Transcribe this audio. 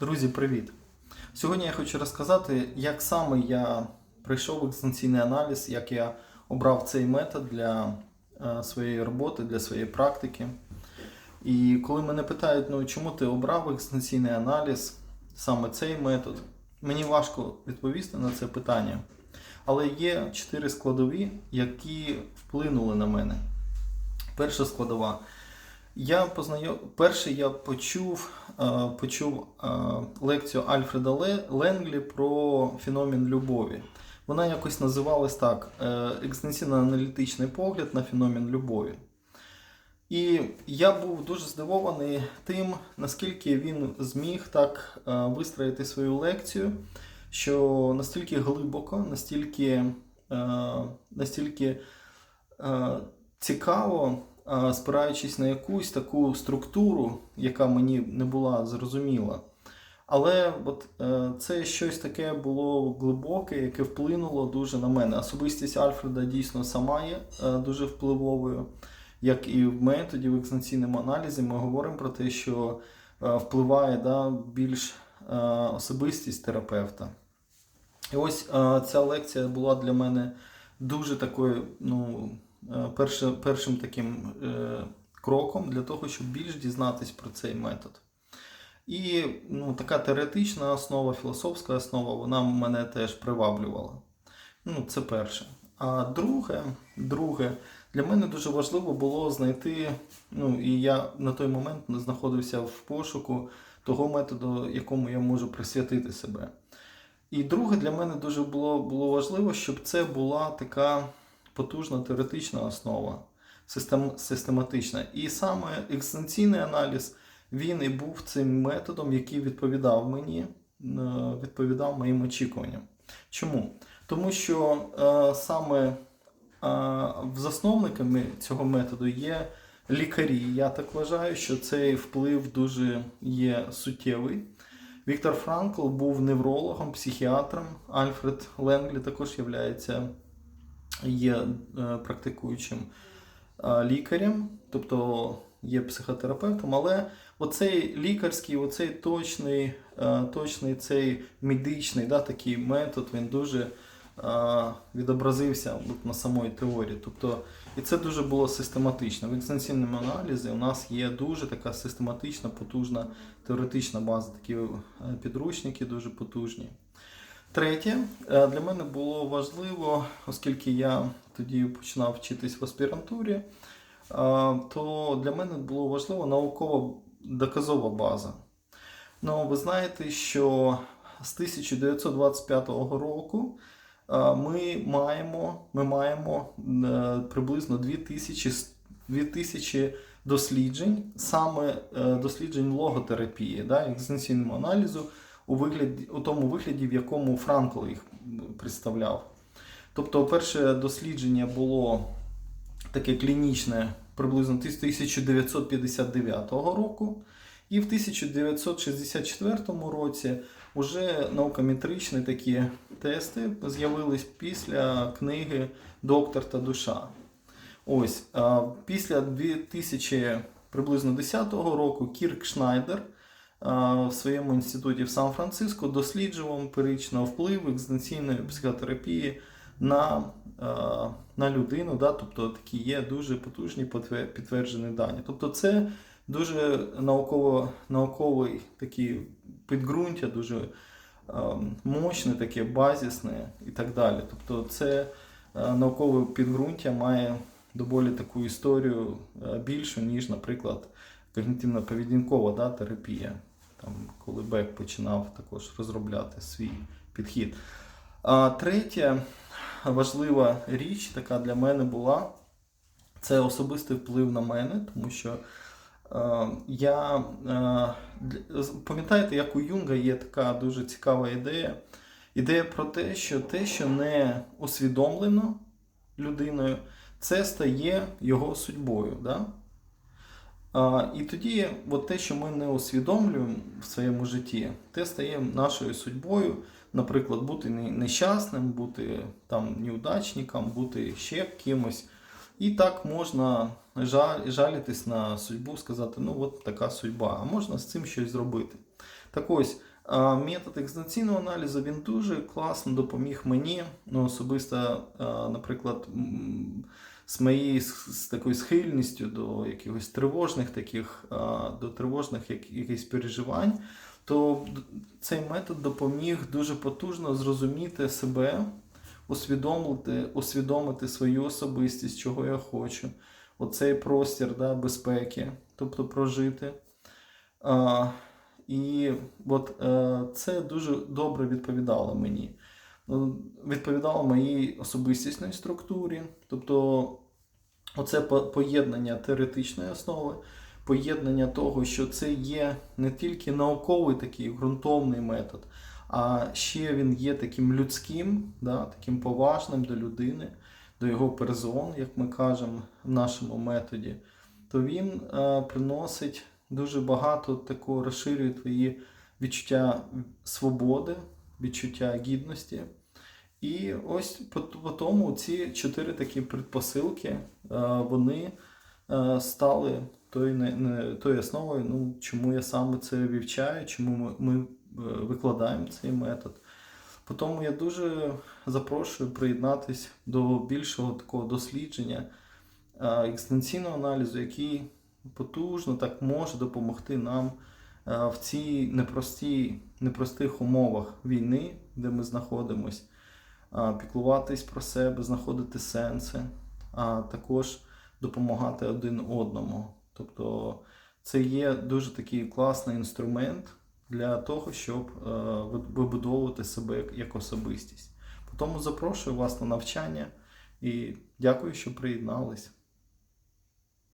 Друзі, привіт! Сьогодні я хочу розказати, як саме я пройшов екзистенційний аналіз, як я обрав цей метод для е, своєї роботи, для своєї практики. І коли мене питають, ну чому ти обрав екзистенційний аналіз, саме цей метод, мені важко відповісти на це питання. Але є чотири складові, які вплинули на мене. Перша складова. Я познайом... Перше я почув, е, почув е, лекцію Альфреда Ле- Ленглі про феномен любові. Вона якось називалась так: е, екзистенційно-аналітичний погляд на феномен любові. І я був дуже здивований тим, наскільки він зміг так вистроїти свою лекцію, що настільки глибоко, настільки, настільки цікаво, спираючись на якусь таку структуру, яка мені не була зрозуміла. Але от, е, це щось таке було глибоке, яке вплинуло дуже на мене. Особистість Альфреда дійсно сама є е, дуже впливовою. Як і в методі, в екзистенційному аналізі, ми говоримо про те, що е, впливає да, більш особистість терапевта. І ось ця лекція була для мене дуже такою, ну, е, перше, першим таким е, кроком для того, щоб більш дізнатись про цей метод. І ну, така теоретична основа, філософська основа, вона мене теж приваблювала. Ну, це перше. А друге, друге, для мене дуже важливо було знайти, ну і я на той момент знаходився в пошуку того методу, якому я можу присвятити себе. І друге, для мене дуже було, було важливо, щоб це була така потужна теоретична основа, систем, систематична. І саме екзистенційний аналіз він і був цим методом, який відповідав мені, е, відповідав моїм очікуванням. Чому? Тому що е, саме е, засновниками цього методу є лікарі. Я так вважаю, що цей вплив дуже є суттєвий. Віктор Франкл був неврологом, психіатром. Альфред Ленглі також являється, є е, практикуючим е, лікарем, тобто є психотерапевтом, але оцей лікарський, оцей точний, е, точний цей медичний да, такий метод, він дуже відобразився на самої теорії. Тобто, і це дуже було систематично. В екзистенційному аналізі у нас є дуже така систематична, потужна теоретична база, такі підручники дуже потужні. Третє, е, для мене було важливо, оскільки я тоді починав вчитись в аспірантурі, е, то для мене було важливо наукова доказова база. Ну, ви знаєте, що з 1925 року е, ми маємо, ми маємо приблизно 2000, 2000 досліджень, саме досліджень логотерапії, да, екзистенційному аналізу у, вигляді, у тому вигляді, в якому Франкл їх представляв. Тобто, перше дослідження було таке клінічне приблизно 1959 року. І в 1964 році вже наукометричні такі тести з'явились після книги Доктор та душа. Ось після 2000 приблизно 10 року Кірк Шнайдер в своєму інституті в Сан-Франциско досліджував емпірично вплив екзистенційної психотерапії на, на людину. Да? Тобто такі є дуже потужні підтверджені дані. Тобто це дуже науково, науковий такий підґрунтя, дуже мощне, таке базісне і так далі. Тобто це наукове підґрунтя має доволі таку історію е, більшу, ніж, наприклад, когнітивно-поведінкова да, терапія, там, коли Бек починав також розробляти свій підхід. А третя важлива річ, така для мене була, це особистий вплив на мене, тому що е, я е, пам'ятаєте, як у Юнга є така дуже цікава ідея. Ідея про те, що те, що не усвідомлено людиною, це стає його судьбою. Да? І тоді от те, що ми не усвідомлюємо в своєму житті, те стає нашою судьбою. Наприклад, бути нещасним, бути там неудачником, бути ще кимось. І так можна жалітись на судьбу, сказати, ну от така судьба, а можна з цим щось зробити. Так ось, метод екзистенційного аналізу він дуже класно допоміг мені. Ну, особисто, наприклад, з моєю з, такою схильністю до якихось тривожних таких, до тривожних як, якихось переживань, то цей метод допоміг дуже потужно зрозуміти себе, усвідомити, усвідомити свою особистість, чого я хочу, оцей простір да, безпеки, тобто прожити. А, і от е, це дуже добре відповідало мені. Ну, Відповідало моїй особистісній структурі. Тобто, оце поєднання теоретичної основи, поєднання того, що це є не тільки науковий такий ґрунтовний метод, а ще він є таким людським, да, таким поважним до людини, до його персон, як ми кажемо в нашому методі, то він е, приносить дуже багато такого розширює твої відчуття свободи, відчуття гідності. І ось по, тому ці чотири такі предпосилки, е, вони е, стали тою, тою основою, ну, чому я саме це вивчаю, чому ми, ми е, викладаємо цей метод. По тому я дуже запрошую приєднатись до більшого такого дослідження е, екзистенційного аналізу, який потужно так може допомогти нам в цій непростій, непростих умовах війни, де ми знаходимось, піклуватись про себе, знаходити сенси, а також допомагати один одному. Тобто це є дуже такий класний інструмент для того, щоб е, вибудовувати себе як, особистість. Тому запрошую вас на навчання і дякую, що приєднались.